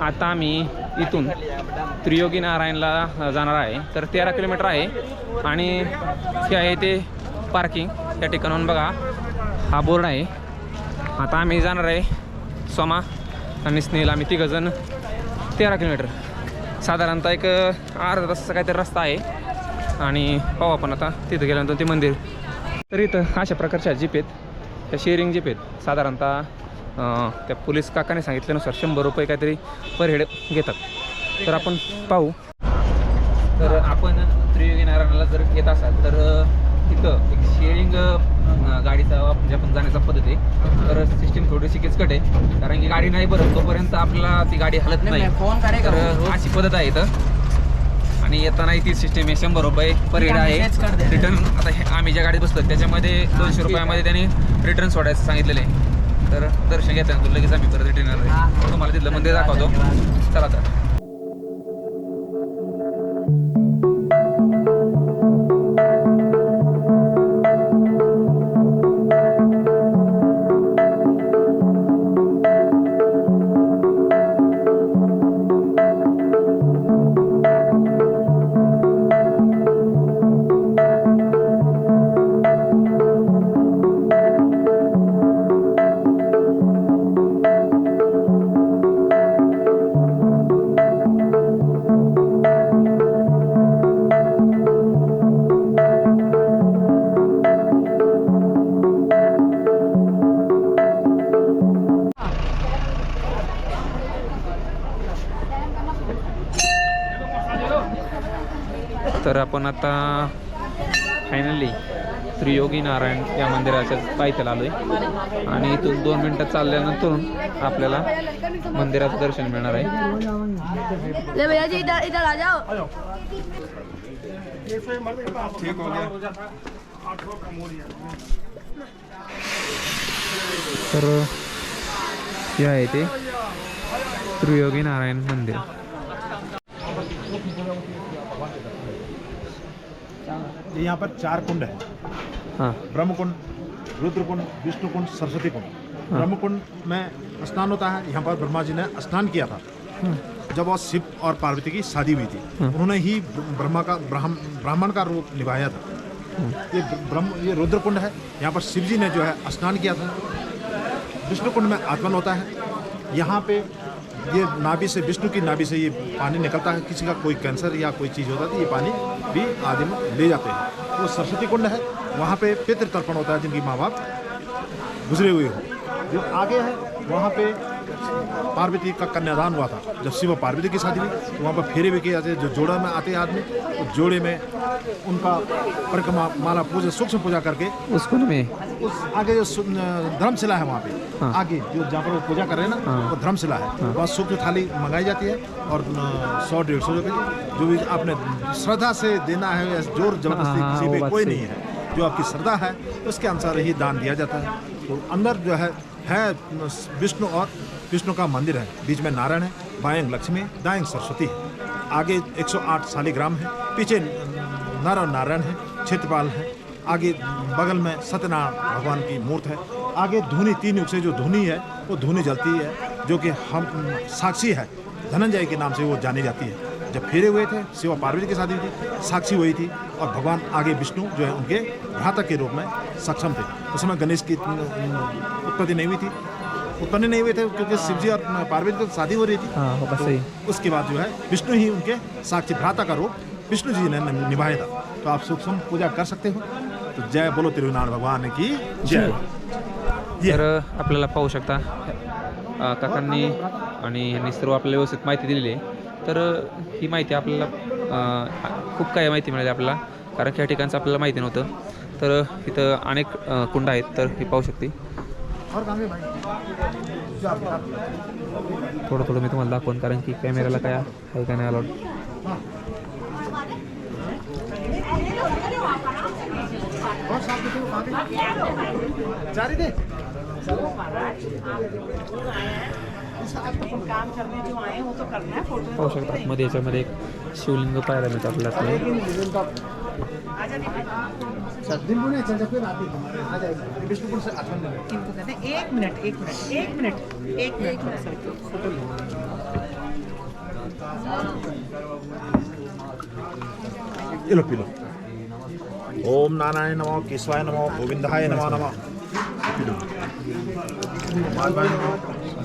आता आम्ही इथून त्रियोगी नारायणला जाणार आहे. तर तेरा किलोमीटर आहे आणि हे आहे ते पार्किंग त्या ठिकाणाहून बघा. हा बोर्ड आहे. आता आम्ही जाणार आहे सोमा आणि स्नेल आम्ही तिघंजण तेरा किलोमीटर. साधारणतः एक अर्धा तासाचा काहीतरी रस्ता आहे. आणि पाहू आपण आता तिथं गेल्यानंतर ते मंदिर. तर इथं अशा प्रकारच्या जीप आहेत. त्या शेअरिंग जीप आहेत. साधारणतः त्या पोलीस काकाने सांगितल्यानुसार शंभर रुपये काहीतरी पर हेड घेतात. तर आपण पाहू. तर आपण त्रियोगी नारायणाला जर येत असाल तर तिथं एक शेअरिंग गाडीचा म्हणजे आपण जाण्याचा पद्धत आहे तर सिस्टीम थोडीशी किचकट आहे. कारण की गाडी नाही भरत तोपर्यंत आपल्याला ती गाडी हलत नाही तर अशी पद्धत आहे इथं. आणि येताना ती सिस्टीम आहे शंभर रुपये पर हेड आहे. रिटर्न आता हे आम्ही ज्या गाडीत बसतो त्याच्यामध्ये दोनशे रुपयामध्ये त्यांनी रिटर्न सोडायचं सांगितलेलं आहे. तर दर्शन घेताना लगेच आम्ही परत रिटर्न तुम्हाला तिथलं मंदिर दाखवतो. चला तर. तर आपण आता फायनली त्रियोगी नारायण या मंदिराच्या पायथ्याला आलो आहे आणि इथून दोन मिनटं चालल्यानंतर आपल्याला मंदिराचं दर्शन मिळणार आहे. ले भैया जी इधर इधर आ जाओ। तर हे आहे ते त्रियोगी नारायण मंदिर. यहाँ पर चार कुंड है। हाँ। ब्रह्म कुंड रुद्र कुंड विष्णु कुंड सरस्वती कुंड ब्रह्म कुंड में स्नान होता है यहाँ पर ब्रह्मा जी ने स्नान किया था। जब वह शिव और पार्वती की शादी हुई थी उन्होंने ही ब्रह्मा का ब्राह्मण का रूप निभाया था। ये ब्रह्म ये रुद्र कुंड है। यहाँ पर शिव जी ने जो है स्नान किया था। विष्णु कुंड में आत्मन होता है। यहाँ पे ये नाभि से, विष्णु की नाभि से ये पानी निकलता है, किसी का कोई कैंसर या कोई चीज़ होता है तो ये पानी भी आदि में ले जाते हैं। वो सरस्वती कुंड है, वहाँ पे पितृ तर्पण होता है जिनकी माँ बाप गुजरे हुए हो। जो आगे है, वहाँ पे पार्वती का कन्यादान हुआ था। जब शिव और पार्वती की शादी हुई तो वहाँ पर फेरे भी किए जाते हैं। जो जोड़ा में आते हैं आदमी तो जोड़े में उनका परिक्रमा माला पूजा सूक्ष्म पूजा करके उस कुंड में? उस आगे जो धर्मशिला है वहाँ पे। हाँ। आगे जो जहाँ पर वो पूजा कर रहे हैं ना हाँ। वो धर्मशिला है। वहाँ सूक्ष्म थाली मंगाई जाती है और सौ डेढ़ सौ रुपये की जो भी आपने श्रद्धा से देना है ज़ोर ज़बरदस्ती हाँ, किसी वो पे कोई नहीं है। जो आपकी श्रद्धा है उसके अनुसार ही दान दिया जाता है। तो अंदर जो है है विष्णु और विष्णु का मंदिर है। बीच में नारायण है, बाएँ लक्ष्मी, दाएँ सरस्वती है। आगे 108 शालिग्राम है, पीछे नर और नारायण है, क्षेत्रपाल है। आगे बगल में सत्यनारायण भगवान की मूर्त है। आगे धुनी, तीन युग से जो धुनी है, वो धुनी जलती है, जो कि हम साक्षी है। धनंजय के नाम से वो जानी जाती है। जब फेरे हुए थे, शिव पार्वती की शादी हुई थी, साक्षी हुई थी और भगवान आगे विष्णु जो है, उनके घातक के रूप में सक्षम थे। उस समय गणेश की उत्पत्ति नहीं हुई थी। उत्पन्न नहीं हुए थे क्योंकि शिव जी और पार्वती की शादी हो रही थी। हाँ तो सही। उसके बाद जो है विष्णु ही उनके साक्षी भ्राता का रूप विष्णु जी ने निभाया था। तो आप सूक्ष्म पूजा कर सकते हो। तो जय बोलो तिरुनारायण भगवान की जय। तर आपल्याला पाहू शकता काकांनी आणि यांनी सर्व आपल्याला व्यवस्थित माहिती दिलेली आहे. तर ही माहिती आपल्याला खूप काही माहिती मिळाली आपल्याला कारण की या ठिकाणचं आपल्याला माहिती नव्हतं. तर इथं अनेक कुंड आहेत तर हे पाहू शकते. थोडं थोडं मी तुम्हाला दाखवून कारण की कॅमेऱ्याला काय आहे काय नाही पाहू शकतात मध्ये याच्यामध्ये एक शिवलिंग पाहायला मिळतं आपल्याला. आए हैं से इनको कहते एक मिनट एक मिनट एक मिनट एक मिनट फोटो लो ये लो पी लो। ओम नारायण नमो केशवाय नमो गोविंदाय नमो नमः।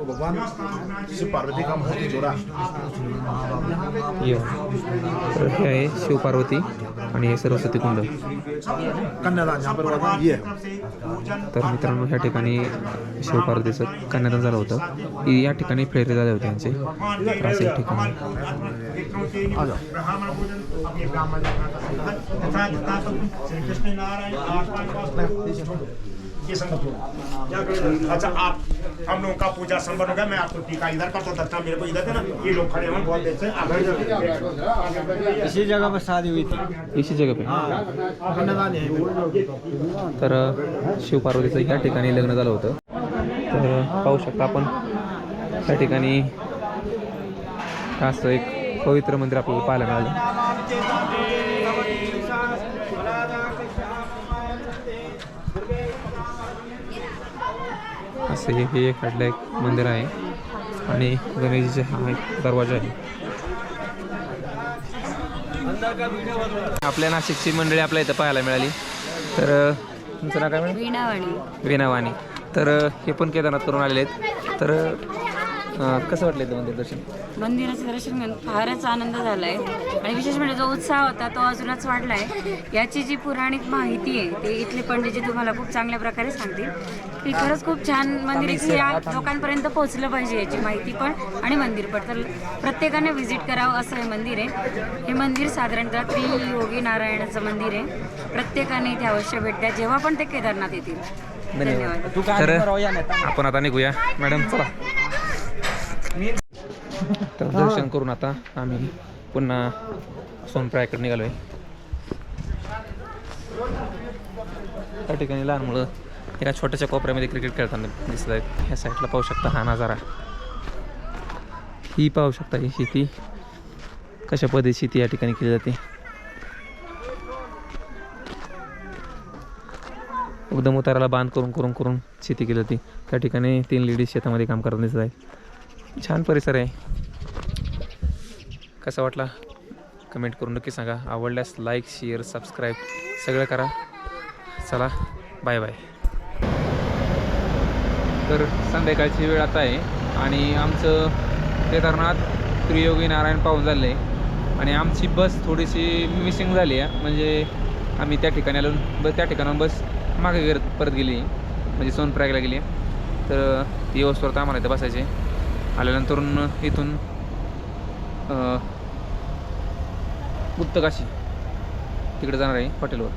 वो भगवान शिव पार्वती का जोड़ा। ये। तर हे आहे शिवपार्वती आणि हे सरस्वती कुंड। कन्यादान यहाँ पर ये है। तर मित्रांनो ह्या ठिकाणी शिवपार्वतीचं कन्यादान झालं होतं. ही या ठिकाणी फेरे झाले होते त्यांचे तर असं ठिकाण आ जाओ अच्छा आप हम लोगों का पूजा संपन्न हो गया? मैं आपको टीका इधर करता दत्ता मेरे को इधर देना। ये लोग खड़े हैं बहुत देर से इसी जगह पर शादी हुई थी। इसी जगह पे? तर शिवपार्वतीचं ह्या ठिकाणी लग्न झालं होतं. तर पाहू शकता आपण त्या ठिकाणी असं एक पवित्र मंदिर आपल्याला पाहायला मिळालं. असं हे हे काढलं एक मंदिर आहे. आणि गणेशजीचे हा एक दरवाजा आहे. आपल्या नाशिकची मंडळी आपल्या इथं पाहायला मिळाली. तर तुमचं नाव काय वीणावाणी. विनावाणी तर हे पण केदारनाथ करून आलेले आहेत. तर कसं वाटलं इथं मंदिर दर्शन? मंदिराचं दर्शन घेऊन फारच आनंद झालाय. आणि विशेष म्हणजे जो उत्साह होता तो अजूनच वाढलाय. याची जी पुराणिक माहिती आहे ती इथले पंडितजी तुम्हाला खूप चांगल्या प्रकारे सांगतील. ती खरंच खूप छान मंदिर इथे या लोकांपर्यंत पोहोचलं पाहिजे याची माहिती पण आणि मंदिर पण. तर प्रत्येकाने व्हिजिट करावं असं हे मंदिर आहे. हे मंदिर साधारणतः त्रियोगी नारायणाचं मंदिर आहे. प्रत्येकाने इथे अवश्य भेट द्या. जेव्हा पण ते केदारनाथ येतील. धन्यवाद. तर आपण आता निघूया. मॅडम चला. तर दर्शन करून आता आम्ही पुन्हा सोनप्रायकडे आहे त्या ठिकाणी लहान मुलं एका छोट्याशा कोपऱ्यामध्ये क्रिकेट खेळताना दिसत आहेत. ह्या साईडला पाहू शकता हा नजारा. ही पाहू शकता ही शेती. कशा पद्धती शेती या ठिकाणी केली जाते. एकदम उताराला बांध करून करून करून शेती केली जाते. त्या ठिकाणी तीन लेडीज शेतामध्ये काम करताना दिसत आहेत. छान परिसर आहे. कसा वाटला? कमेंट करून नक्की सांगा. आवडल्यास लाईक शेअर सबस्क्राईब सगळं करा. चला बाय बाय तर संध्याकाळची वेळ आता आहे आणि आमचं केदारनाथ त्रियोगी नारायण पाहून झालं आहे आणि आमची बस थोडीशी मिसिंग झाली आहे. म्हणजे आम्ही त्या ठिकाणी आलो ब त्या ठिकाणाहून बस मागे परत गेली. म्हणजे सोनप्रॅगला गेली. तर ती वस्तू आम्हाला इथं बसायचे. आल्यानंतर इथून गुप्तकाशी तिकडे जाणार आहे हॉटेलवर.